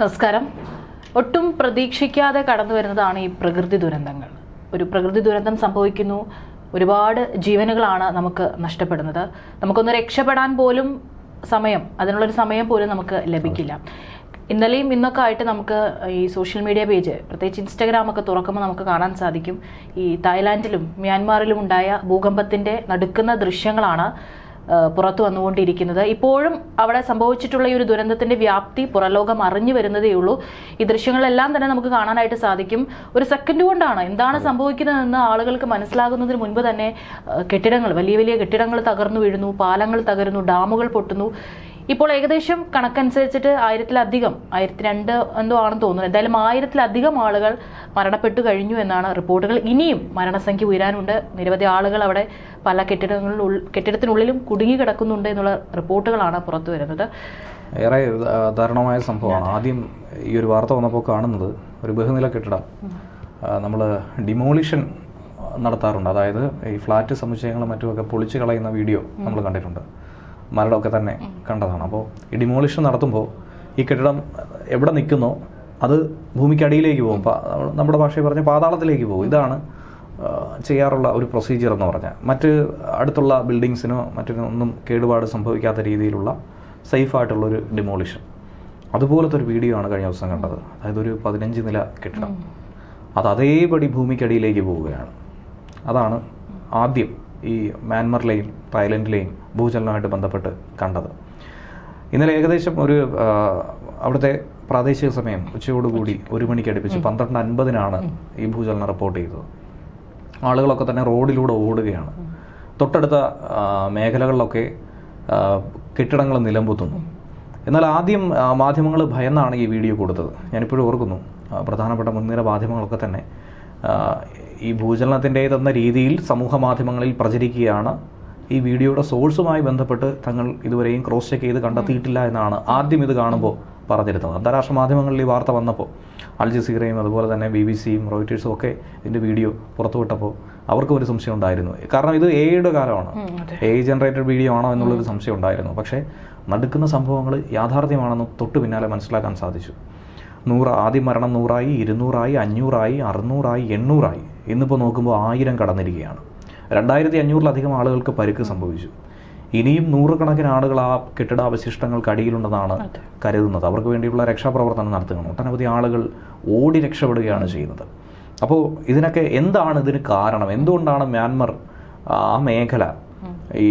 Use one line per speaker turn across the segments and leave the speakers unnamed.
നമസ്കാരം. ഒട്ടും പ്രതീക്ഷിക്കാതെ കടന്നു വരുന്നതാണ് ഈ പ്രകൃതി ദുരന്തങ്ങൾ. ഒരു പ്രകൃതി ദുരന്തം സംഭവിക്കുന്നു. ഒരുപാട് ജീവനുകളാണ് നമുക്ക് നഷ്ടപ്പെടുന്നത്. നമുക്കൊന്ന് രക്ഷപ്പെടാൻ പോലും സമയം അതിനുള്ളൊരു സമയം പോലും നമുക്ക് ലഭിക്കില്ല. ഇന്നലെയും ഇന്നൊക്കെ ആയിട്ട് നമുക്ക് ഈ സോഷ്യൽ മീഡിയ പേജ് പ്രത്യേകിച്ച് ഇൻസ്റ്റാഗ്രാം ഒക്കെ തുറക്കുമ്പോൾ നമുക്ക് കാണാൻ സാധിക്കും. ഈ തായ്ലാൻഡിലും മ്യാൻമാറിലും ഉണ്ടായ ഭൂകമ്പത്തിന്റെ നടുക്കുന്ന ദൃശ്യങ്ങളാണ് പുറത്തു വന്നുകൊണ്ടിരിക്കുന്നത്. ഇപ്പോഴും അവിടെ സംഭവിച്ചിട്ടുള്ള ഈ ഒരു ദുരന്തത്തിന്റെ വ്യാപ്തി പുറലോകം അറിഞ്ഞു വരുന്നതേ ഉള്ളൂ. ഈ ദൃശ്യങ്ങളെല്ലാം തന്നെ നമുക്ക് കാണാനായിട്ട് സാധിക്കും. ഒരു സെക്കൻഡ് കൊണ്ടാണ് എന്താണ് സംഭവിക്കുന്നതെന്ന് ആളുകൾക്ക് മനസ്സിലാകുന്നതിന് മുൻപ് തന്നെ കെട്ടിടങ്ങൾ വലിയ വലിയ കെട്ടിടങ്ങൾ തകർന്നു വീഴുന്നു പാലങ്ങൾ തകരുന്നു ഡാമുകൾ പൊട്ടുന്നു. ഇപ്പോൾ ഏകദേശം കണക്കനുസരിച്ചിട്ട് ആയിരത്തിലധികം ആയിരത്തി രണ്ട് എന്തോ ആണെന്ന് തോന്നുന്നു. എന്തായാലും ആയിരത്തിലധികം ആളുകൾ മരണപ്പെട്ടു കഴിഞ്ഞു എന്നാണ് റിപ്പോർട്ടുകൾ. ഇനിയും മരണസംഖ്യ ഉയരാനുണ്ട്. നിരവധി ആളുകൾ അവിടെ പല കെട്ടിടങ്ങളിൽ കെട്ടിടത്തിനുള്ളിലും കുടുങ്ങി കിടക്കുന്നുണ്ട് എന്നുള്ള റിപ്പോർട്ടുകളാണ് പുറത്തു വരുന്നത്.
ഏറെ ദാരുണമായ സംഭവമാണ്. ആദ്യം ഈ ഒരു വാർത്ത വന്നപ്പോൾ കാണുന്നത് ഒരു ബഹുനില കെട്ടിടം നമ്മൾ ഡിമോളിഷൻ നടത്താറുണ്ട്. അതായത് ഈ ഫ്ലാറ്റ് സമുച്ചയങ്ങളും മറ്റുമൊക്കെ പൊളിച്ചു കളയുന്ന വീഡിയോ നമ്മൾ കണ്ടിട്ടുണ്ട്. മരടമൊക്കെ തന്നെ കണ്ടതാണ്. അപ്പോൾ ഈ ഡിമോളിഷൻ നടത്തുമ്പോൾ ഈ കെട്ടിടം എവിടെ നിൽക്കുന്നോ അത് ഭൂമിക്കടിയിലേക്ക് പോകും. നമ്മുടെ ഭാഷയിൽ പറഞ്ഞ പാതാളത്തിലേക്ക് പോകും. ഇതാണ് ചെയ്യാറുള്ള ഒരു പ്രൊസീജിയർ എന്ന് പറഞ്ഞാൽ മറ്റ് അടുത്തുള്ള ബിൽഡിങ്സിനോ മറ്റൊന്നും കേടുപാട് സംഭവിക്കാത്ത രീതിയിലുള്ള സേഫായിട്ടുള്ളൊരു ഡിമോളിഷൻ അതുപോലത്തെ ഒരു വീഡിയോ ആണ് കഴിഞ്ഞ ദിവസം കണ്ടത്. അതായത് ഒരു പതിനഞ്ച് നില കെട്ടിടം. അത് അതേപടി ഭൂമിക്കടിയിലേക്ക് പോവുകയാണ്. അതാണ് ആദ്യം ഈ മ്യാൻമറിലെയും തായ്ലൻഡിലെയും ഭൂചലനമായിട്ട് ബന്ധപ്പെട്ട് കണ്ടത്. ഇന്നലെ ഏകദേശം ഒരു അവിടുത്തെ പ്രാദേശിക സമയം ഉച്ചയോടുകൂടി ഒരു മണിക്ക് അടുപ്പിച്ച് പന്ത്രണ്ട് അൻപതിനാണ് ഈ ഭൂചലനം റിപ്പോർട്ട് ചെയ്തത്. ആളുകളൊക്കെ തന്നെ റോഡിലൂടെ ഓടുകയാണ്. തൊട്ടടുത്ത മേഖലകളിലൊക്കെ കെട്ടിടങ്ങൾ നിലംപൊത്തുന്നു. എന്നാൽ ആദ്യം മാധ്യമങ്ങൾ ഭയന്നാണ് ഈ വീഡിയോ കൊടുത്തത്. ഞാനിപ്പോഴും ഓർക്കുന്നു. പ്രധാനപ്പെട്ട മുൻനിര മാധ്യമങ്ങളൊക്കെ തന്നെ ഈ ഭൂചലനത്തിന്റേതെന്ന രീതിയിൽ സമൂഹ മാധ്യമങ്ങളിൽ പ്രചരിക്കുകയാണ്. ഈ വീഡിയോയുടെ സോഴ്സുമായി ബന്ധപ്പെട്ട് തങ്ങൾ ഇതുവരെയും ക്രോസ് ചെക്ക് ചെയ്ത് കണ്ടെത്തിയിട്ടില്ല എന്നാണ് ആദ്യം ഇത് കാണുമ്പോൾ പറഞ്ഞിരുന്നത്. അന്താരാഷ്ട്ര മാധ്യമങ്ങളിൽ ഈ വാർത്ത വന്നപ്പോൾ അൽ ജസീറയും അതുപോലെ തന്നെ ബി ബി സിയും റോയിറ്റേഴ്സും ഒക്കെ ഇതിന്റെ വീഡിയോ പുറത്തുവിട്ടപ്പോൾ അവർക്കും ഒരു സംശയം ഉണ്ടായിരുന്നു. കാരണം ഇത് എയുടെ കാലമാണ്. എ ജനറേറ്റഡ് വീഡിയോ ആണോ എന്നുള്ളൊരു സംശയം ഉണ്ടായിരുന്നു. പക്ഷേ നടക്കുന്ന സംഭവങ്ങൾ യാഥാർത്ഥ്യമാണെന്ന് തൊട്ട് പിന്നാലെ മനസ്സിലാക്കാൻ സാധിച്ചു. നൂറ് ആദ്യം മരണം നൂറായി ഇരുന്നൂറായി അഞ്ഞൂറായി അറുന്നൂറായി എണ്ണൂറായി. ഇന്നിപ്പോൾ നോക്കുമ്പോൾ ആയിരം കടന്നിരിക്കുകയാണ്. രണ്ടായിരത്തി അഞ്ഞൂറിലധികം ആളുകൾക്ക് പരുക്ക് സംഭവിച്ചു. ഇനിയും നൂറുകണക്കിന് ആളുകൾ ആ കെട്ടിടാവശിഷ്ടങ്ങൾക്ക് അടിയിലുണ്ടെന്നാണ് കരുതുന്നത്. അവർക്ക് വേണ്ടിയുള്ള രക്ഷാപ്രവർത്തനം നടത്തുകയാണ്. ഒട്ടനവധി ആളുകൾ ഓടി രക്ഷപ്പെടുകയാണ് ചെയ്യുന്നത്. അപ്പോൾ ഇതിനൊക്കെ എന്താണ് ഇതിന് കാരണം? എന്തുകൊണ്ടാണ് മ്യാൻമർ ആ മേഖല ഈ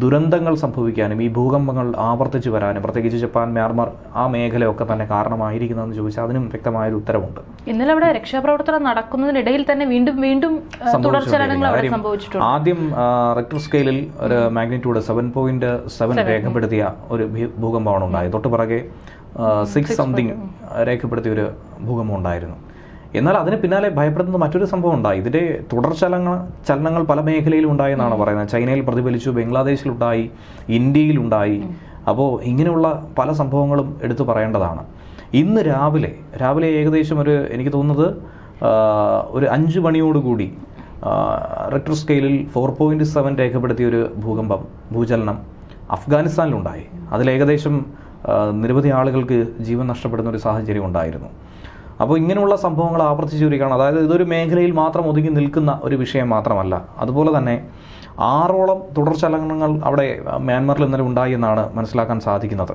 ദുരന്തങ്ങൾ സംഭവിക്കാനും ഈ ഭൂകമ്പങ്ങൾ ആവർത്തിച്ച് വരാനും പ്രത്യേകിച്ച് ജപ്പാൻ മ്യാൻമാർ ആ മേഖലയൊക്കെ തന്നെ കാരണമായിരിക്കുന്നതെന്ന് ചോദിച്ചാൽ അതിനും വ്യക്തമായൊരു ഉത്തരവുണ്ട്.
ഇന്നലെ അവിടെ രക്ഷാപ്രവർത്തനം നടക്കുന്നതിനിടയിൽ തന്നെ വീണ്ടും വീണ്ടും സംഭവിച്ചിട്ടുണ്ട്.
ആദ്യം റെക്ടർ സ്കെയിലിൽ ഒരു മാഗ്നിറ്റ്യൂഡ് സെവൻ പോയിന്റ് സെവൻ രേഖപ്പെടുത്തിയ ഒരു ഭൂകമ്പമാണ് ഉണ്ടായത്. തൊട്ട് പിറകെ സിക്സ് സംതിങ് രേഖപ്പെടുത്തിയ ഒരു ഭൂകമ്പം ഉണ്ടായിരുന്നു. എന്നാൽ അതിന് പിന്നാലെ ഭയപ്പെടുന്ന മറ്റൊരു സംഭവം ഉണ്ടായി. ഇതിന്റെ തുടർചലനങ്ങൾ ചലനങ്ങൾ പല മേഖലയിലും ഉണ്ടായി എന്നാണ് പറയുന്നത്. ചൈനയിൽ പ്രതിഫലിച്ചു ബംഗ്ലാദേശിലുണ്ടായി ഇന്ത്യയിലുണ്ടായി. അപ്പോൾ ഇങ്ങനെയുള്ള പല സംഭവങ്ങളും എടുത്തു പറയേണ്ടതാണ്. ഇന്ന് രാവിലെ രാവിലെ ഏകദേശം ഒരു എനിക്ക് തോന്നുന്നത് ഒരു അഞ്ച് മണിയോടുകൂടി റിക്ടർ സ്കെയിലിൽ ഫോർ പോയിന്റ് സെവൻ രേഖപ്പെടുത്തിയ ഒരു ഭൂകമ്പം ഭൂചലനം അഫ്ഗാനിസ്ഥാനിലുണ്ടായി. അതിലേകദേശം നിരവധി ആളുകൾക്ക് ജീവൻ നഷ്ടപ്പെടുന്ന ഒരു സാഹചര്യം ഉണ്ടായിരുന്നു. അപ്പോൾ ഇങ്ങനെയുള്ള സംഭവങ്ങൾ ആവർത്തിച്ചു വരികയാണ് അതായത് ഇതൊരു മേഖലയിൽ മാത്രം ഒതുങ്ങി നിൽക്കുന്ന ഒരു വിഷയം മാത്രമല്ല. അതുപോലെ തന്നെ ആറോളം തുടർചലനങ്ങൾ അവിടെ മ്യാൻമറിൽ ഇന്നലെ ഉണ്ടായി എന്നാണ് മനസ്സിലാക്കാൻ സാധിക്കുന്നത്.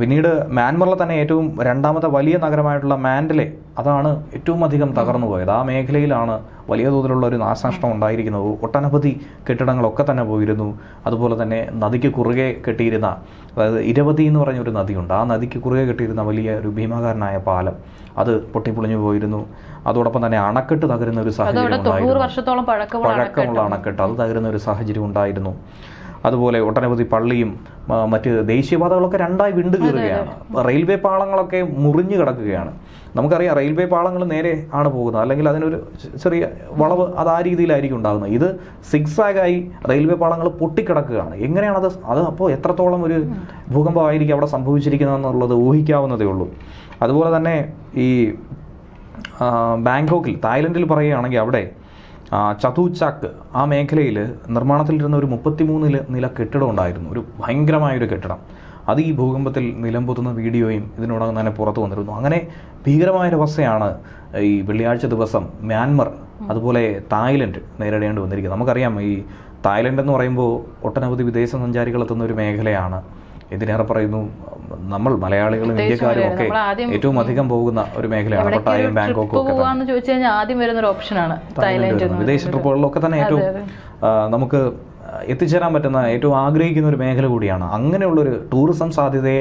പിന്നീട് മ്യാൻമറിലെ തന്നെ ഏറ്റവും രണ്ടാമത്തെ വലിയ നഗരമായിട്ടുള്ള മാൻഡലെ അതാണ് ഏറ്റവും അധികം തകർന്നു പോയത്. ആ മേഖലയിലാണ് വലിയ തോതിലുള്ള ഒരു നാശനഷ്ടം ഉണ്ടായിരിക്കുന്നത്. ഒട്ടനവധി കെട്ടിടങ്ങളൊക്കെ തന്നെ പോയിരുന്നു. അതുപോലെ തന്നെ നദിക്ക് കുറുകെ കെട്ടിയിരുന്ന അതായത് ഇരവതി എന്ന് പറഞ്ഞൊരു നദിയുണ്ട്. ആ നദിക്ക് കുറുകെ കെട്ടിയിരുന്ന വലിയ ഒരു ഭീമാകാരനായ പാലം അത് പൊട്ടിപ്പൊളിഞ്ഞു പോയിരുന്നു. അതോടൊപ്പം തന്നെ അണക്കെട്ട് തകരുന്ന ഒരു സാഹചര്യം
പഴക്കമുള്ള
അണക്കെട്ട്. അത് തകരുന്ന ഒരു സാഹചര്യം ഉണ്ടായിരുന്നു. അതുപോലെ ഒട്ടനവധി പള്ളിയും മറ്റ് ദേശീയപാതകളൊക്കെ രണ്ടായി വിണ്ടു കീറുകയാണ് റെയിൽവേ പാളങ്ങളൊക്കെ മുറിഞ്ഞു കിടക്കുകയാണ്. നമുക്കറിയാം റെയിൽവേ പാളങ്ങൾ നേരെ ആണ് പോകുന്നത്. അല്ലെങ്കിൽ അതിനൊരു ചെറിയ വളവ് അത് ആ രീതിയിലായിരിക്കും ഉണ്ടാകുന്നത്. ഇത് സിക്സാഗായി റെയിൽവേ പാളങ്ങൾ പൊട്ടിക്കിടക്കുകയാണ്. എങ്ങനെയാണ് അത് അത് അപ്പോൾ എത്രത്തോളം ഒരു ഭൂകമ്പമായിരിക്കും അവിടെ സംഭവിച്ചിരിക്കുന്നതെന്നുള്ളത് ഊഹിക്കാവുന്നതേ ഉള്ളൂ. അതുപോലെ തന്നെ ഈ ബാങ്കോക്കിൽ തായ്ലൻഡിൽ പറയുകയാണെങ്കിൽ അവിടെ ആ, ചതൂച്ചാക്ക് ആ മേഖലയിൽ നിർമ്മാണത്തിലിരുന്ന ഒരു മുപ്പത്തിമൂന്ന് നില നില കെട്ടിടം ഉണ്ടായിരുന്നു. ഒരു ഭയങ്കരമായൊരു കെട്ടിടം. അത് ഈ ഭൂകമ്പത്തിൽ നിലംപൊത്തുന്ന വീഡിയോയും ഇതിനോടകം തന്നെ പുറത്തു വന്നിരുന്നു. അങ്ങനെ ഭീകരമായൊരവസ്ഥയാണ് ഈ വെള്ളിയാഴ്ച ദിവസം മ്യാൻമർ അതുപോലെ തായ്ലൻഡ് നേരിടേണ്ടി വന്നിരിക്കുന്നത്. നമുക്കറിയാം ഈ തായ്ലൻഡ് എന്ന് പറയുമ്പോൾ ഒട്ടനവധി വിദേശ സഞ്ചാരികൾ എത്തുന്ന ഒരു മേഖലയാണ്. ഇതിനേറെ പറയുന്നു നമ്മൾ മലയാളികളും ഇന്ത്യക്കാരും ഒക്കെ ഏറ്റവും അധികം പോകുന്ന ഒരു മേഖലയാണ്. പട്ടായയും ബാങ്കോക്കും ഒക്കെ
ചോദിച്ചു കഴിഞ്ഞാൽ ആദ്യം വരുന്ന ഒരു ഓപ്ഷനാണ് തായ്ലൻഡ്.
വിദേശ ട്രിപ്പുകളിലൊക്കെ തന്നെ ഏറ്റവും നമുക്ക് എത്തിച്ചേരാൻ പറ്റുന്ന ഏറ്റവും ആഗ്രഹിക്കുന്ന ഒരു മേഖല കൂടിയാണ്. അങ്ങനെയുള്ളൊരു ടൂറിസം സാധ്യതയെ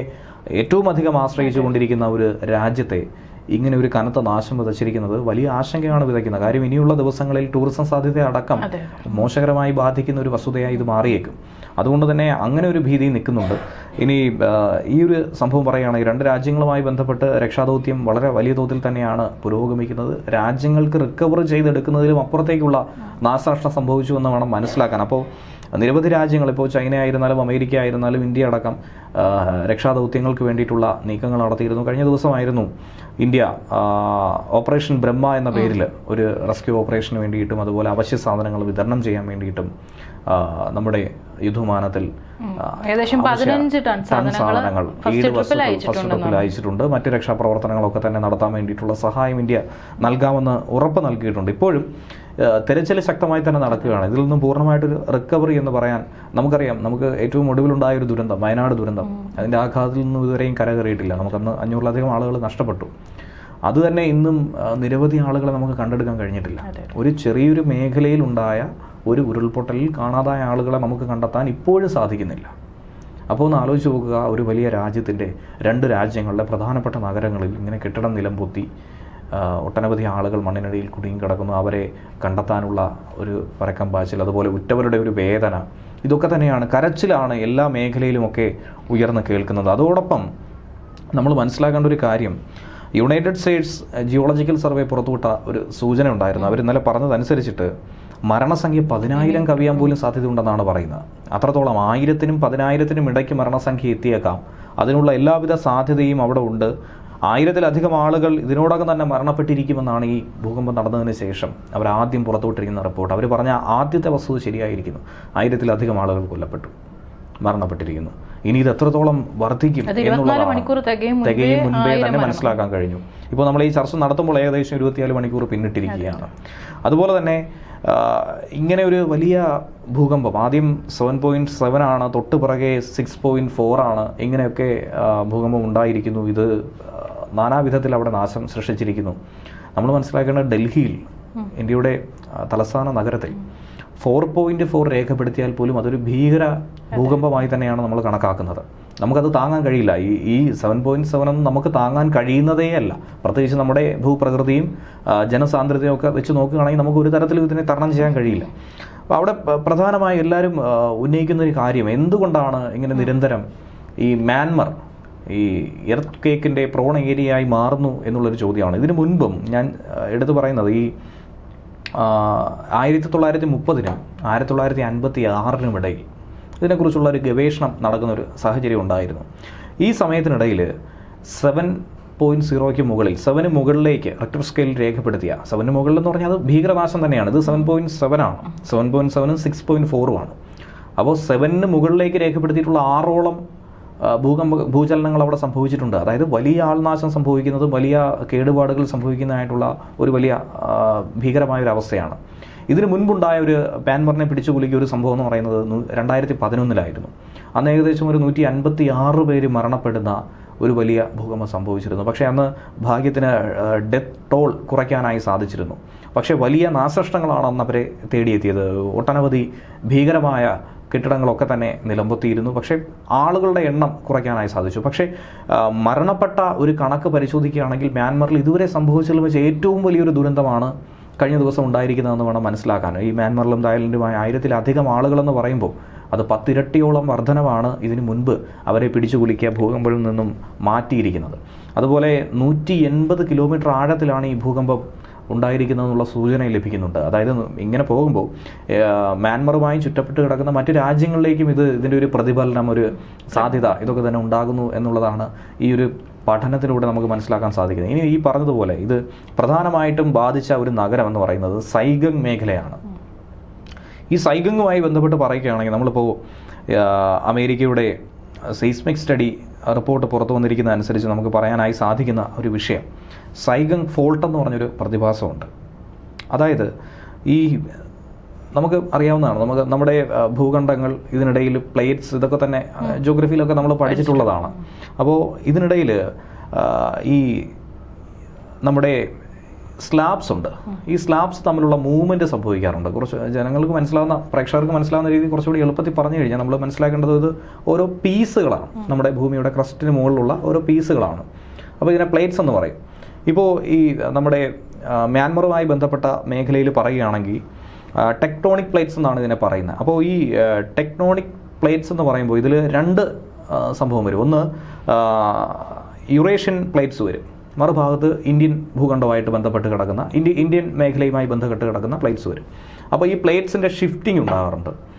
ഏറ്റവും അധികം ആശ്രയിച്ചു കൊണ്ടിരിക്കുന്ന ഒരു രാജ്യത്തെ ഇങ്ങനെ ഒരു കനത്ത നാശം വിതച്ചിരിക്കുന്നത് വലിയ ആശങ്കയാണ് വിതയ്ക്കുന്നത്. കാര്യം ഇനിയുള്ള ദിവസങ്ങളിൽ ടൂറിസം സാധ്യത അടക്കം മോശകരമായി ബാധിക്കുന്ന ഒരു വസ്തുതയായി ഇത് മാറിയേക്കും. അതുകൊണ്ട് തന്നെ അങ്ങനെ ഒരു ഭീതി നിൽക്കുന്നുണ്ട്. ഇനി ഈ ഒരു സംഭവം പറയുകയാണെങ്കിൽ രണ്ട് രാജ്യങ്ങളുമായി ബന്ധപ്പെട്ട് രക്ഷാദൗത്യം വളരെ വലിയ തോതിൽ തന്നെയാണ് പുരോഗമിക്കുന്നത്. രാജ്യങ്ങൾക്ക് റിക്കവർ ചെയ്തെടുക്കുന്നതിലും അപ്പുറത്തേക്കുള്ള നാശനഷ്ടം സംഭവിച്ചു എന്ന് വേണം മനസ്സിലാക്കാൻ. അപ്പോൾ നിരവധി രാജ്യങ്ങൾ ഇപ്പോൾ ചൈന ആയിരുന്നാലും അമേരിക്ക ആയിരുന്നാലും ഇന്ത്യ അടക്കം രക്ഷാദൗത്യങ്ങൾക്ക് വേണ്ടിയിട്ടുള്ള നീക്കങ്ങൾ നടത്തിയിരുന്നു. കഴിഞ്ഞ ദിവസമായിരുന്നു ഇന്ത്യ ഓപ്പറേഷൻ ബ്രഹ്മ എന്ന പേരിൽ ഒരു റെസ്ക്യൂ ഓപ്പറേഷന് വേണ്ടിയിട്ടും അതുപോലെ അവശ്യ സാധനങ്ങൾ വിതരണം ചെയ്യാൻ വേണ്ടിയിട്ടും നമ്മുടെ യുദ്ധമാനത്തിൽ
ഏകദേശം പതിനഞ്ച് ടൺ സാധനങ്ങൾ ഫസ്റ്റ് ട്രിപ്പിൽ
അയച്ചിട്ടുണ്ട്. മറ്റ് രക്ഷാപ്രവർത്തനങ്ങളൊക്കെ തന്നെ നടത്താൻ വേണ്ടിയിട്ടുള്ള സഹായം ഇന്ത്യ നൽകാമെന്ന് ഉറപ്പ് നൽകിയിട്ടുണ്ട്. ഇപ്പോഴും തെരച്ചിൽ ശക്തമായി തന്നെ നടക്കുകയാണ്. ഇതിൽ നിന്നും പൂർണമായിട്ടൊരു റിക്കവറി എന്ന് പറയാൻ നമുക്കറിയാം. നമുക്ക് ഏറ്റവും ഒടുവിലുണ്ടായ ഒരു ദുരന്തം വയനാട് ദുരന്തം. അതിന്റെ ആഘാതത്തിൽ നിന്നും ഇതുവരെയും കരകയറിയിട്ടില്ല. നമുക്കന്ന് അഞ്ഞൂറിലധികം ആളുകൾ നഷ്ടപ്പെട്ടു. അത് തന്നെ ഇന്നും നിരവധി ആളുകളെ നമുക്ക് കണ്ടെടുക്കാൻ കഴിഞ്ഞിട്ടില്ല. ഒരു ചെറിയൊരു മേഖലയിലുണ്ടായ ഒരു ഉരുൾപൊട്ടലിൽ കാണാതായ ആളുകളെ നമുക്ക് കണ്ടെത്താൻ ഇപ്പോഴും സാധിക്കുന്നില്ല. അപ്പോൾ ഒന്ന് ആലോചിച്ച് നോക്കുക ഒരു വലിയ രാജ്യത്തിന്റെ രണ്ട് രാജ്യങ്ങളുടെ പ്രധാനപ്പെട്ട നഗരങ്ങളിൽ ഇങ്ങനെ കെട്ടിടം നിലം പൊത്തി ഒട്ടനവധി ആളുകൾ മണ്ണിനടിയിൽ കുടുങ്ങി കിടക്കുന്നു. അവരെ കണ്ടെത്താനുള്ള ഒരു പരക്കം പാച്ചിൽ അതുപോലെ ഉറ്റവരുടെ ഒരു വേദന. ഇതൊക്കെ തന്നെയാണ് കരച്ചിലാണ് എല്ലാ മേഖലയിലുമൊക്കെ ഉയർന്നു കേൾക്കുന്നത്. അതോടൊപ്പം നമ്മൾ മനസ്സിലാക്കേണ്ട ഒരു കാര്യം യുണൈറ്റഡ് സ്റ്റേറ്റ്സ് ജിയോളജിക്കൽ സർവേ പുറത്തുവിട്ട ഒരു സൂചന ഉണ്ടായിരുന്നു. അവർ ഇന്നലെ പറഞ്ഞതനുസരിച്ചിട്ട് മരണസംഖ്യ പതിനായിരം കവിയാൻ പോലും സാധ്യത ഉണ്ടെന്നാണ് പറയുന്നത്. അത്രത്തോളം ആയിരത്തിനും പതിനായിരത്തിനും ഇടയ്ക്ക് മരണസംഖ്യ എത്തിയേക്കാം. അതിനുള്ള എല്ലാവിധ സാധ്യതയും അവിടെ ഉണ്ട്. ആയിരത്തിലധികം ആളുകൾ ഇതിനോടകം തന്നെ മരണപ്പെട്ടിരിക്കുമെന്നാണ് ഈ ഭൂകമ്പം നടന്നതിന് ശേഷം അവർ ആദ്യം പുറത്തുവിട്ടിരിക്കുന്ന റിപ്പോർട്ട്. അവർ പറഞ്ഞ ആദ്യത്തെ വസ്തുത ശരിയായിരിക്കുന്നു. ആയിരത്തിലധികം ആളുകൾ കൊല്ലപ്പെട്ടു മരണപ്പെട്ടിരിക്കുന്നു. ഇനി ഇത് എത്രത്തോളം വർദ്ധിക്കും
തികയും മുൻപേ
തന്നെ മനസ്സിലാക്കാൻ കഴിഞ്ഞു. ഇപ്പോൾ നമ്മൾ ഈ ചർച്ച നടത്തുമ്പോൾ ഏകദേശം ഇരുപത്തിനാല് മണിക്കൂർ പിന്നിട്ടിരിക്കുകയാണ്. അതുപോലെ തന്നെ ഇങ്ങനെ ഒരു വലിയ ഭൂകമ്പം ആദ്യം സെവൻ പോയിന്റ് സെവൻ ആണ് തൊട്ട് പിറകെ സിക്സ് പോയിന്റ് ഫോർ ആണ് ഇങ്ങനെയൊക്കെ ഭൂകമ്പം ഉണ്ടായിരിക്കുന്നു. ഇത് നാനാവിധത്തിൽ അവിടെ നാശം സൃഷ്ടിച്ചിരിക്കുന്നു. നമ്മൾ മനസ്സിലാക്കേണ്ട ഡൽഹിയിൽ ഇന്ത്യയുടെ തലസ്ഥാന നഗരത്തിൽ ഫോർ പോയിന്റ് ഫോർ രേഖപ്പെടുത്തിയാൽ പോലും അതൊരു ഭീകര ഭൂകമ്പമായി തന്നെയാണ് നമ്മൾ കണക്കാക്കുന്നത്. നമുക്കത് താങ്ങാൻ കഴിയില്ല. ഈ ഈ സെവൻ പോയിന്റ് സെവൻ ഒന്നും നമുക്ക് താങ്ങാൻ കഴിയുന്നതേ അല്ല. പ്രത്യേകിച്ച് നമ്മുടെ ഭൂപ്രകൃതിയും ജനസാന്ദ്രതയും ഒക്കെ വെച്ച് നോക്കുകയാണെങ്കിൽ നമുക്ക് ഒരു തരത്തിലും ഇതിനെ തരണം ചെയ്യാൻ കഴിയില്ല. അപ്പോൾ അവിടെ പ്രധാനമായും പ്രധാനമായി എല്ലാവരും ഉന്നയിക്കുന്ന ഒരു കാര്യം എന്തുകൊണ്ടാണ് ഇങ്ങനെ നിരന്തരം ഈ മ്യാൻമർ ഈ എർത്ത് കേക്കിന്റെ പ്രോൺ ഏരിയയായി മാറുന്നു എന്നുള്ളൊരു ചോദ്യമാണ്. ഇതിനു മുൻപും ഞാൻ എടുത്തു പറയുന്നത് ഈ ആയിരത്തി തൊള്ളായിരത്തി മുപ്പതിനും ആയിരത്തി തൊള്ളായിരത്തി അൻപത്തി ആറിനും ഇടയിൽ ഇതിനെക്കുറിച്ചുള്ള ഒരു ഗവേഷണം നടക്കുന്ന ഒരു സാഹചര്യം ഉണ്ടായിരുന്നു. ഈ സമയത്തിനിടയിൽ സെവൻ പോയിന്റ് സീറോയ്ക്ക് മുകളിൽ സെവന് മുകളിലേക്ക് റെക്ടർ സ്കെയിൽ രേഖപ്പെടുത്തിയ സെവന് മുകളിൽ എന്ന് പറഞ്ഞാൽ അത് ഭീകരനാശം തന്നെയാണ്. ഇത് സെവൻ പോയിന്റ് സെവൻ ആണ്. സെവൻ പോയിന്റ് സെവനും സിക്സ് പോയിന്റ് ഫോറും ആണ്. അപ്പോൾ സെവനിന് മുകളിലേക്ക് രേഖപ്പെടുത്തിയിട്ടുള്ള ആറോളം ഭൂകമ്പ ഭൂചലനങ്ങൾ അവിടെ സംഭവിച്ചിട്ടുണ്ട്. അതായത് വലിയ ആൾനാശം സംഭവിക്കുന്നത് വലിയ കേടുപാടുകൾ സംഭവിക്കുന്നതായിട്ടുള്ള ഒരു വലിയ ഭീകരമായ ഒരു അവസ്ഥയാണ്. ഇതിനു മുൻപുണ്ടായ ഒരു പാൻമറിനെ പിടിച്ചു കുലുക്കിയ ഒരു സംഭവം എന്ന് പറയുന്നത് രണ്ടായിരത്തി പതിനൊന്നിലായിരുന്നു അന്ന് ഏകദേശം ഒരു നൂറ്റി അൻപത്തി ആറ് പേര് മരണപ്പെടുന്ന ഒരു വലിയ ഭൂകമ്പം സംഭവിച്ചിരുന്നു. പക്ഷേ അന്ന് ഭാഗ്യത്തിന് ഡെത്ത് ടോൾ കുറയ്ക്കാനായി സാധിച്ചിരുന്നു. പക്ഷേ വലിയ നാശനഷ്ടങ്ങളാണ് അന്ന് അവരെ തേടിയെത്തിയത്. ഒട്ടനവധി ഭീകരമായ കെട്ടിടങ്ങളൊക്കെ തന്നെ നിലമ്പൊത്തിയിരുന്നു പക്ഷേ ആളുകളുടെ എണ്ണം കുറയ്ക്കാനായി സാധിച്ചു. പക്ഷേ മരണപ്പെട്ട ഒരു കണക്ക് പരിശോധിക്കുകയാണെങ്കിൽ മ്യാൻമറിൽ ഇതുവരെ സംഭവിച്ചതിൽ വെച്ച് ഏറ്റവും വലിയൊരു ദുരന്തമാണ് കഴിഞ്ഞ ദിവസം ഉണ്ടായിരിക്കുന്നതെന്ന് വേണം മനസ്സിലാക്കാൻ. ഈ മ്യാൻമറിലും തായ്ലൻഡുമായ ആയിരത്തിലധികം ആളുകളെന്ന് പറയുമ്പോൾ അത് പത്തിരട്ടിയോളം വർധനവാണ് ഇതിനു മുൻപ് അവരെ പിടിച്ചു കുലുക്കിയ ഭൂകമ്പത്തിൽ നിന്നും മാറ്റിയിരിക്കുന്നത്. അതുപോലെ നൂറ്റി എൺപത് കിലോമീറ്റർ ആഴത്തിലാണ് ഈ ഭൂകമ്പം ഉണ്ടായിരിക്കുന്നതെന്നുള്ള സൂചന ലഭിക്കുന്നുണ്ട്. അതായത് ഇങ്ങനെ പോകുമ്പോൾ മ്യാൻമറുമായി ചുറ്റപ്പെട്ട് കിടക്കുന്ന മറ്റു രാജ്യങ്ങളിലേക്കും ഇത് ഇതിന്റെ ഒരു പ്രതിഫലനം ഒരു സാധ്യത ഇതൊക്കെ തന്നെ ഉണ്ടാകുന്നു എന്നുള്ളതാണ് ഈ ഒരു പഠനത്തിലൂടെ നമുക്ക് മനസ്സിലാക്കാൻ സാധിക്കുന്നത്. ഇനി ഈ പറഞ്ഞതുപോലെ ഇത് പ്രധാനമായിട്ടും ബാധിച്ച ഒരു നഗരം എന്ന് പറയുന്നത് സൈഗങ് മേഖലയാണ്. ഈ സൈഗങ്ങുമായി ബന്ധപ്പെട്ട് പറയുകയാണെങ്കിൽ നമ്മളിപ്പോൾ അമേരിക്കയുടെ സെയ്സ്മിക് സ്റ്റഡി റിപ്പോർട്ട് പുറത്തു വന്നിരിക്കുന്ന അനുസരിച്ച് നമുക്ക് പറയാനായി സാധിക്കുന്ന ഒരു വിഷയം. സൈഗങ് ഫോൾട്ട് എന്ന് പറഞ്ഞൊരു പ്രതിഭാസമുണ്ട്. അതായത് ഈ നമുക്ക് അറിയാവുന്നതാണ്. നമുക്ക് നമ്മുടെ ഭൂഖണ്ഡങ്ങൾ ഇതിനിടയിൽ പ്ലേറ്റ്സ് ഇതൊക്കെ തന്നെ ജോഗ്രഫിയിലൊക്കെ നമ്മൾ പഠിച്ചിട്ടുള്ളതാണ്. അപ്പോൾ ഇതിനിടയിൽ ഈ നമ്മുടെ സ്ലാബ്സ് ഉണ്ട്. ഈ സ്ലാബ്സ് തമ്മിലുള്ള മൂവ്മെന്റ് സംഭവിക്കാറുണ്ട്. കുറച്ച് ജനങ്ങൾക്ക് മനസ്സിലാവുന്ന പ്രേക്ഷകർക്ക് മനസ്സിലാവുന്ന രീതി കുറച്ചുകൂടി എളുപ്പത്തിൽ പറഞ്ഞു കഴിഞ്ഞാൽ നമ്മൾ മനസ്സിലാക്കേണ്ടത് ഇത് ഓരോ പീസുകളാണ്. നമ്മുടെ ഭൂമിയുടെ ക്രസ്റ്റിന് മുകളിലുള്ള ഓരോ പീസുകളാണ്. അപ്പോൾ ഇതിനെ പ്ലേറ്റ്സ് എന്ന് പറയും. ഇപ്പോൾ ഈ നമ്മുടെ മ്യാൻമറുമായി ബന്ധപ്പെട്ട മേഖലയിൽ പറയുകയാണെങ്കിൽ ടെക്ടോണിക് പ്ലേറ്റ്സ് എന്നാണ് ഇതിനെ പറയുന്നത്. അപ്പോൾ ഈ ടെക്ടോണിക് പ്ലേറ്റ്സ് എന്ന് പറയുമ്പോൾ ഇതിൽ രണ്ട് സംഭവം വരും. ഒന്ന് യുറേഷ്യൻ പ്ലേറ്റ്സ് വരും. മറുഭാഗത്ത് ഇന്ത്യൻ ഭൂഖണ്ഡവുമായിട്ട് ബന്ധപ്പെട്ട് കിടക്കുന്ന ഇന്ത്യ ഇന്ത്യൻ മേഖലയുമായി ബന്ധപ്പെട്ട് കിടക്കുന്ന പ്ലേറ്റ്സ് വരും. അപ്പോൾ ഈ പ്ലേറ്റ്സിന്റെ ഷിഫ്റ്റിംഗ് ഉണ്ടാകാറുണ്ട്.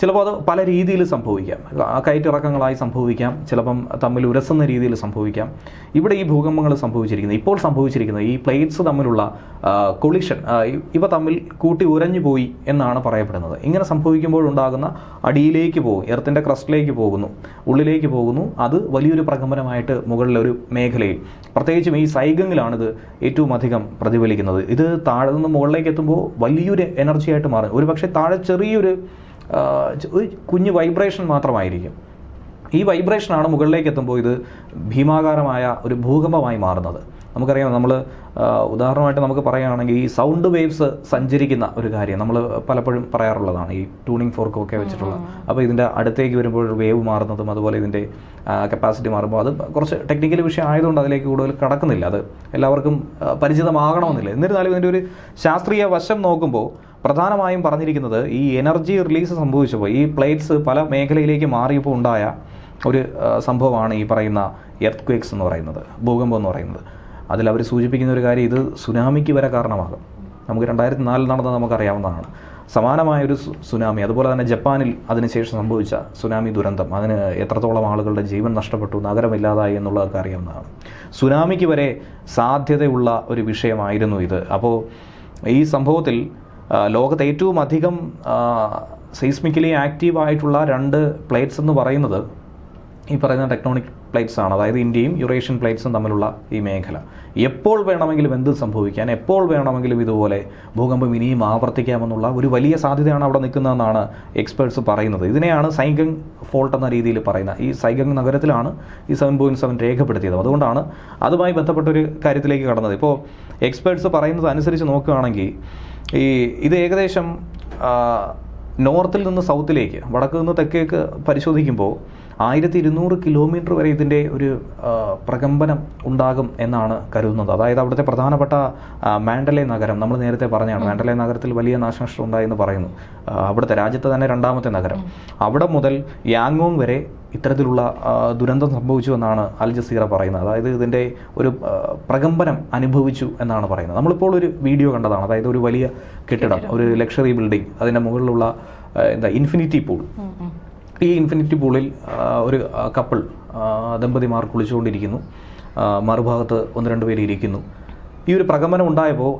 ചിലപ്പോൾ അത് പല രീതിയിൽ സംഭവിക്കാം. കയറ്റിറക്കങ്ങളായി സംഭവിക്കാം. ചിലപ്പം തമ്മിൽ ഉരസുന്ന രീതിയിൽ സംഭവിക്കാം. ഇവിടെ ഈ ഭൂകമ്പങ്ങൾ സംഭവിച്ചിരിക്കുന്നത് ഇപ്പോൾ സംഭവിച്ചിരിക്കുന്നത് ഈ പ്ലേറ്റ്സ് തമ്മിലുള്ള കൊളിഷൻ ഇവ തമ്മിൽ കൂട്ടി ഉരഞ്ഞു പോയി എന്നാണ് പറയപ്പെടുന്നത്. ഇങ്ങനെ സംഭവിക്കുമ്പോഴുണ്ടാകുന്ന അടിയിലേക്ക് പോകും എർത്തിന്റെ ക്രസ്റ്റിലേക്ക് പോകുന്നു ഉള്ളിലേക്ക് പോകുന്നു. അത് വലിയൊരു പ്രകമ്പനമായിട്ട് മുകളിലൊരു മേഖലയിൽ. പ്രത്യേകിച്ചും ഈ സൈഗങ്ങിലാണിത് ഏറ്റവും അധികം പ്രതിഫലിക്കുന്നത്. ഇത് താഴെ നിന്ന് മുകളിലേക്ക് എത്തുമ്പോൾ വലിയൊരു എനർജിയായിട്ട് മാറും. ഒരു പക്ഷേ താഴെ ചെറിയൊരു ഒരു കുഞ്ഞ് വൈബ്രേഷൻ മാത്രമായിരിക്കും. ഈ വൈബ്രേഷനാണ് മുകളിലേക്ക് എത്തുമ്പോൾ ഇത് ഭീമാകാരമായ ഒരു ഭൂകമ്പമായി മാറുന്നത്. നമുക്കറിയാം നമ്മൾ ഉദാഹരണമായിട്ട് നമുക്ക് പറയുകയാണെങ്കിൽ ഈ സൗണ്ട് വേവ്സ് സഞ്ചരിക്കുന്ന ഒരു കാര്യം നമ്മൾ പലപ്പോഴും പറയാറുള്ളതാണ്. ഈ ട്യൂണിങ് ഫോർക്കും ഒക്കെ വെച്ചിട്ടുള്ള. അപ്പോൾ ഇതിന്റെ അടുത്തേക്ക് വരുമ്പോൾ വേവ് മാറുന്നതും അതുപോലെ ഇതിന്റെ കപ്പാസിറ്റി മാറുമ്പോൾ അത് കുറച്ച് ടെക്നിക്കൽ വിഷയം ആയതുകൊണ്ട് അതിലേക്ക് കൂടുതൽ കടക്കുന്നില്ല. അത് എല്ലാവർക്കും പരിചിതമാകണമെന്നില്ല. എന്നിരുന്നാലും ഇതിന്റെ ഒരു ശാസ്ത്രീയ വശം നോക്കുമ്പോൾ പ്രധാനമായും പറഞ്ഞിരിക്കുന്നത് ഈ എനർജി റിലീസ് സംഭവിച്ചപ്പോൾ ഈ പ്ലേറ്റ്സ് പല മേഖലയിലേക്ക് മാറിയപ്പോൾ ഉണ്ടായ ഒരു സംഭവമാണ് ഈ പറയുന്ന എർത്ത് ക്വേക്സ് എന്ന് പറയുന്നത് ഭൂകമ്പം എന്ന് പറയുന്നത്. അതിൽ അവർ സൂചിപ്പിക്കുന്ന ഒരു കാര്യം ഇത് സുനാമിക്ക് വരെ കാരണമാകും. നമുക്ക് രണ്ടായിരത്തി നാലിൽ നടന്നത് നമുക്കറിയാവുന്നതാണ്. സമാനമായ ഒരു സുനാമി അതുപോലെ തന്നെ ജപ്പാനിൽ അതിനുശേഷം സംഭവിച്ച സുനാമി ദുരന്തം അതിന് എത്രത്തോളം ആളുകളുടെ ജീവൻ നഷ്ടപ്പെട്ടു നഗരമില്ലാതായി എന്നുള്ളതൊക്കെ അറിയാവുന്നതാണ്. സുനാമിക്ക് വരെ സാധ്യതയുള്ള ഒരു വിഷയമായിരുന്നു ഇത്. അപ്പോൾ ഈ സംഭവത്തിൽ ലോകത്ത് ഏറ്റവും അധികം സെയ്സ്മിക്കലി ആക്റ്റീവ് ആയിട്ടുള്ള രണ്ട് പ്ലേറ്റ്സ് എന്ന് പറയുന്നത് ഈ പറയുന്ന ടെക്നോണിക് പ്ലേറ്റ്സ് ആണ്. അതായത് ഇന്ത്യയും യുറേഷ്യൻ പ്ലേറ്റ്സും തമ്മിലുള്ള ഈ മേഖല. എപ്പോൾ വേണമെങ്കിലും എന്ത് സംഭവിക്കാൻ എപ്പോൾ വേണമെങ്കിലും ഇതുപോലെ ഭൂകമ്പം ഇനിയും ആവർത്തിക്കാമെന്നുള്ള ഒരു വലിയ സാധ്യതയാണ് അവിടെ നിൽക്കുന്നതെന്നാണ് എക്സ്പേർട്സ് പറയുന്നത്. ഇതിനെയാണ് സൈഗങ് ഫോൾട്ട് എന്ന രീതിയിൽ പറയുന്നത് ഈ സൈഗങ് നഗരത്തിലാണ് ഈ സെവൻ പോയിന്റ് സെവൻ രേഖപ്പെടുത്തിയത്. അതുകൊണ്ടാണ് അതുമായി ബന്ധപ്പെട്ട ഒരു കാര്യത്തിലേക്ക് കടന്നത്. ഇപ്പോൾ എക്സ്പേർട്സ് പറയുന്നത് അനുസരിച്ച് നോക്കുകയാണെങ്കിൽ ഈ ഇത് ഏകദേശം നോർത്തിൽ നിന്ന് സൗത്തിലേക്ക് വടക്ക് നിന്ന് തെക്കേക്ക് പരിശോധിക്കുമ്പോൾ ആയിരത്തി ഇരുന്നൂറ് കിലോമീറ്റർ വരെ ഇതിന്റെ ഒരു പ്രകമ്പനം ഉണ്ടാകും എന്നാണ് കരുതുന്നത്. അതായത് അവിടുത്തെ പ്രധാനപ്പെട്ട മാൻഡലെ നഗരം നമ്മൾ നേരത്തെ പറഞ്ഞാണ് മാൻഡലെ നഗരത്തിൽ വലിയ നാശനഷ്ടം ഉണ്ടായെന്ന് പറയുന്നു. അവിടുത്തെ രാജ്യത്തെ തന്നെ രണ്ടാമത്തെ നഗരം. അവിടെ മുതൽ യാങ്ങോങ് വരെ ഇത്തരത്തിലുള്ള ദുരന്തം സംഭവിച്ചു എന്നാണ് അൽ ജസീറ പറയുന്നത്. അതായത് ഇതിന്റെ ഒരു പ്രകമ്പനം അനുഭവിച്ചു എന്നാണ് പറയുന്നത്. നമ്മളിപ്പോൾ ഒരു വീഡിയോ കണ്ടതാണ്. അതായത് ഒരു വലിയ കെട്ടിടം ഒരു ലക്ഷറി ബിൽഡിംഗ്. അതിന്റെ മുകളിലുള്ള എന്താ ഇൻഫിനിറ്റി പൂൾ. ഈ ഇൻഫിനിറ്റി പൂളിൽ ഒരു കപ്പിൾ ദമ്പതിമാർ കുളിച്ചുകൊണ്ടിരിക്കുന്നു. മറുഭാഗത്ത് ഒന്ന് രണ്ട് പേര് ഇരിക്കുന്നു. ഈ ഒരു പ്രകമ്പനം ഉണ്ടായപ്പോൾ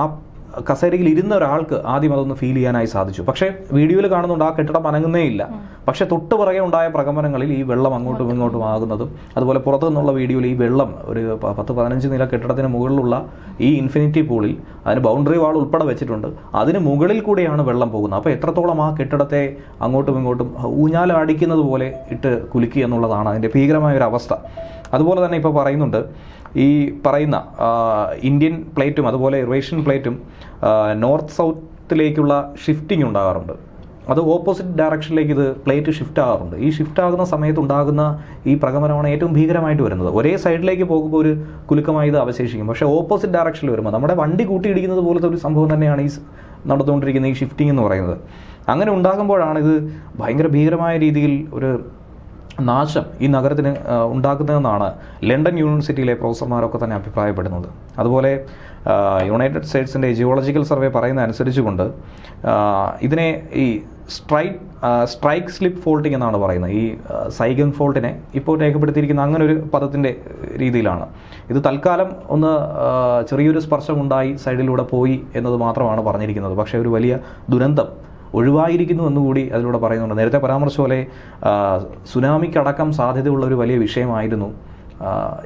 ആ കസേരയിൽ ഇരുന്ന ഒരാൾക്ക് ആദ്യം അതൊന്ന് ഫീൽ ചെയ്യാനായി സാധിച്ചു. പക്ഷേ വീഡിയോയിൽ കാണുന്നുണ്ട് ആ കെട്ടിടം അനങ്ങുന്നേ ഇല്ല. പക്ഷെ തൊട്ട് പുറകെ ഉണ്ടായ പ്രകമനങ്ങളിൽ ഈ വെള്ളം അങ്ങോട്ടും ഇങ്ങോട്ടും ആകുന്നതും അതുപോലെ പുറത്തു നിന്നുള്ള വീഡിയോയിൽ ഈ വെള്ളം ഒരു പത്ത് പതിനഞ്ച് നില കെട്ടിടത്തിന് മുകളിലുള്ള ഈ ഇൻഫിനിറ്റി പൂളിൽ അതിന് ബൗണ്ടറി വാൾ ഉൾപ്പെടെ വെച്ചിട്ടുണ്ട്. അതിന് മുകളിൽ കൂടെയാണ് വെള്ളം പോകുന്നത്. അപ്പോൾ എത്രത്തോളം ആ കെട്ടിടത്തെ അങ്ങോട്ടും ഇങ്ങോട്ടും ഊഞ്ഞാലടിക്കുന്നത് പോലെ ഇട്ട് കുലുക്കി എന്നുള്ളതാണ് അതിന്റെ ഭീകരമായ ഒരു അവസ്ഥ. അതുപോലെ തന്നെ ഇപ്പോൾ പറയുന്നുണ്ട് ഈ പറയുന്ന ഇന്ത്യൻ പ്ലേറ്റും അതുപോലെ റേഷ്യൻ പ്ലേറ്റും നോർത്ത് സൗത്തിലേക്കുള്ള ഷിഫ്റ്റിംഗ് ഉണ്ടാകാറുണ്ട്. അത് ഓപ്പോസിറ്റ് ഡയറക്ഷനിലേക്ക് ഇത് പ്ലേറ്റ് ഷിഫ്റ്റ് ആകാറുണ്ട്. ഈ ഷിഫ്റ്റ് ആകുന്ന സമയത്ത് ഉണ്ടാകുന്ന ഈ പ്രകമനമാണ് ഏറ്റവും ഭീകരമായിട്ട് വരുന്നത്. ഒരേ സൈഡിലേക്ക് പോകുമ്പോൾ ഒരു കുലുക്കമായി ഇത് അവശേഷിക്കും. പക്ഷേ ഓപ്പോസിറ്റ് ഡയറക്ഷനിൽ വരുമ്പോൾ നമ്മുടെ വണ്ടി കൂട്ടിയിടിക്കുന്നത് പോലത്തെ ഒരു സംഭവം തന്നെയാണ് ഈ നടന്നുകൊണ്ടിരിക്കുന്ന ഈ ഷിഫ്റ്റിംഗ് എന്ന് പറയുന്നത്. അങ്ങനെ ഉണ്ടാകുമ്പോഴാണ് ഇത് ഭയങ്കര ഭീകരമായ രീതിയിൽ ഒരു നാശം ഈ നഗരത്തിന് ഉണ്ടാക്കുന്നതെന്നാണ് ലണ്ടൻ യൂണിവേഴ്സിറ്റിയിലെ പ്രൊഫസർമാരൊക്കെ തന്നെ അഭിപ്രായപ്പെടുന്നത്. അതുപോലെ യുണൈറ്റഡ് സ്റ്റേറ്റ്സിന്റെ ജിയോളജിക്കൽ സർവേ പറയുന്ന അനുസരിച്ചുകൊണ്ട് ഇതിനെ ഈ സ്ട്രൈക്ക് സ്ട്രൈക്ക് സ്ലിപ്പ് ഫോൾട്ടിംഗ് എന്നാണ് പറയുന്നത്. ഈ സൈഗൻ ഫോൾട്ടിനെ ഇപ്പോൾ രേഖപ്പെടുത്തിയിരിക്കുന്ന അങ്ങനെ ഒരു പദത്തിന്റെ രീതിയിലാണ്. ഇത് തൽക്കാലം ഒന്ന് ചെറിയൊരു സ്പർശമുണ്ടായി സൈഡിലൂടെ പോയി എന്നത് മാത്രമാണ് പറഞ്ഞിരിക്കുന്നത്. പക്ഷേ ഒരു വലിയ ദുരന്തം ഒഴിവായിരിക്കുന്നു എന്നുകൂടി അതിലൂടെ പറയുന്നുണ്ട്. നേരത്തെ പരാമർശം പോലെ സുനാമിക്കടക്കം സാധ്യതയുള്ള ഒരു വലിയ വിഷയമായിരുന്നു.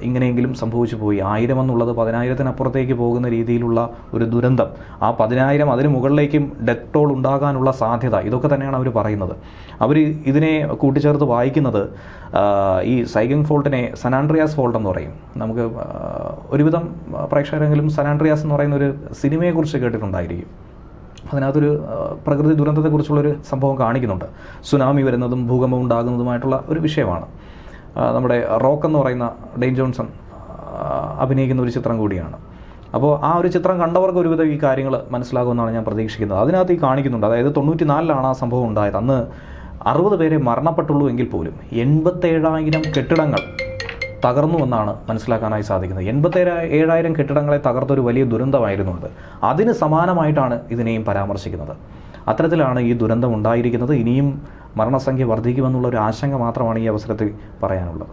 ഇങ്ങനെയെങ്കിലും സംഭവിച്ചു പോയി. ആയിരം എന്നുള്ളത് പതിനായിരത്തിനപ്പുറത്തേക്ക് പോകുന്ന രീതിയിലുള്ള ഒരു ദുരന്തം. ആ പതിനായിരം അതിന് മുകളിലേക്കും ഡെത്ത് ടോൾ ഉണ്ടാകാനുള്ള സാധ്യത. ഇതൊക്കെ തന്നെയാണ് അവർ പറയുന്നത്. അവർ ഇതിനെ കൂട്ടിച്ചേർത്ത് വായിക്കുന്നത് ഈ സൈഗിങ് ഫോൾട്ടിനെ സനാൻഡ്രിയാസ് ഫോൾട്ട് എന്ന് പറയും. നമുക്ക് ഒരുവിധം പ്രേക്ഷകരെങ്കിലും സനാൻഡ്രിയാസ് എന്ന് പറയുന്ന ഒരു സിനിമയെക്കുറിച്ച് കേട്ടിട്ടുണ്ടായിരിക്കും. അതിനകത്തൊരു പ്രകൃതി ദുരന്തത്തെക്കുറിച്ചുള്ളൊരു സംഭവം കാണിക്കുന്നുണ്ട്. സുനാമി വരുന്നതും ഭൂകമ്പം ഉണ്ടാകുന്നതുമായിട്ടുള്ള ഒരു വിഷയമാണ്. നമ്മുടെ റോക്ക് എന്ന് പറയുന്ന ഡെയിൻ ജോൺസൺ അഭിനയിക്കുന്ന ഒരു ചിത്രം കൂടിയാണ്. അപ്പോൾ ആ ഒരു ചിത്രം കണ്ടവർക്ക് ഒരുവിധം ഈ കാര്യങ്ങൾ മനസ്സിലാകുമെന്നാണ് ഞാൻ പ്രതീക്ഷിക്കുന്നത്. അതിനകത്ത് ഈ കാണിക്കുന്നുണ്ട്. അതായത് തൊണ്ണൂറ്റി നാലിലാണ് ആ സംഭവം ഉണ്ടായത്. അന്ന് അറുപത് പേരെ മരണപ്പെട്ടുള്ളൂ എങ്കിൽ പോലും എൺപത്തേഴായിരം കെട്ടിടങ്ങൾ തകർന്നു എന്നാണ് മനസ്സിലാക്കാനായി സാധിക്കുന്നത്. എൺപത്തേഴ് ഏഴായിരം കെട്ടിടങ്ങളെ തകർത്തൊരു വലിയ ദുരന്തമായിരുന്നു അത്. അതിന് സമാനമായിട്ടാണ് ഇതിനെയും പരാമർശിക്കുന്നത്. അത്തരത്തിലാണ് ഈ ദുരന്തം ഉണ്ടായിരിക്കുന്നത്. ഇനിയും മരണസംഖ്യ വർദ്ധിക്കുമെന്നുള്ള ഒരു ആശങ്ക മാത്രമാണ് ഈ അവസരത്തിൽ പറയാനുള്ളത്.